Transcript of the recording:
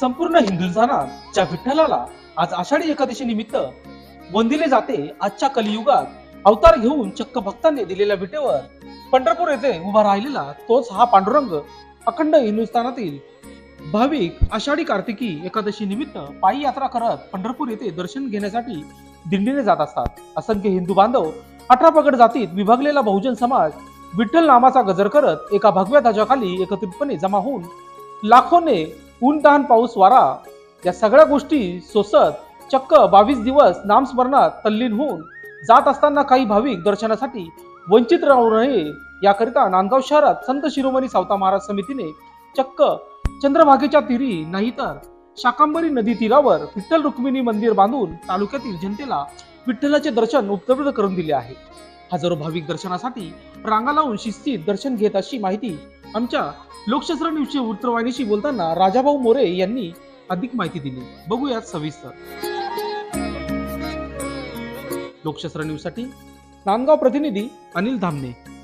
संपूर्ण हिंदुस्थानाच्या विठ्ठलाला आज आषाढी एकादशी निमित्त वंदिले जाते आजच्या कलियुगात. अवतार घेऊन चक्क भक्तांनी दिलेल्या विटेवर पंढरपूर येथे उभा राहिलेला तोच हा पांडुरंग अखंड हिंदुस्थानातील भाविक आषाढी कार्तिकी एकादशी निमित्त पायी यात्रा करत पंढरपूर येथे दर्शन घेण्यासाठी दिंडीने जात असतात. असंख्य हिंदू बांधव अठरा पगड जातीत विभागलेला बहुजन समाज विठ्ठल नामाचा गजर करत एका भगव्या ध्वजाखाली एकत्रितपणे जमा होऊन लाखोने ऊन तहान पाऊस वारा. या सगळ्या गोष्टी सोसत चक्क बावीस दिवस नामस्मरणात तल्लीन होऊन जात असताना काही भाविक दर्शनासाठी वंचित राहू नये याकरिता नांदगाव शहरात संत शिरोमणी सावता महाराज समितीने चक्क चंद्रभागेच्या तीरी नाही तर शाकांबरी नदी तीरावर विठ्ठल रुक्मिणी मंदिर बांधून तालुक्यातील जनतेला विठ्ठलाचे दर्शन उपलब्ध करून दिले आहे. हजारो भाविक दर्शनासाठी रांगा लावून शिस्तीत दर्शन घेत अशी माहिती आमच्या लोकशास्त्र न्यूजच्या वृत्तवाहिनीशी बोलताना राजाभाऊ मोरे यांनी अधिक माहिती दिली. बघूयात सविस्तर. लोकशास्त्र न्यूजसाठी नांदगाव प्रतिनिधी अनिल धामणे.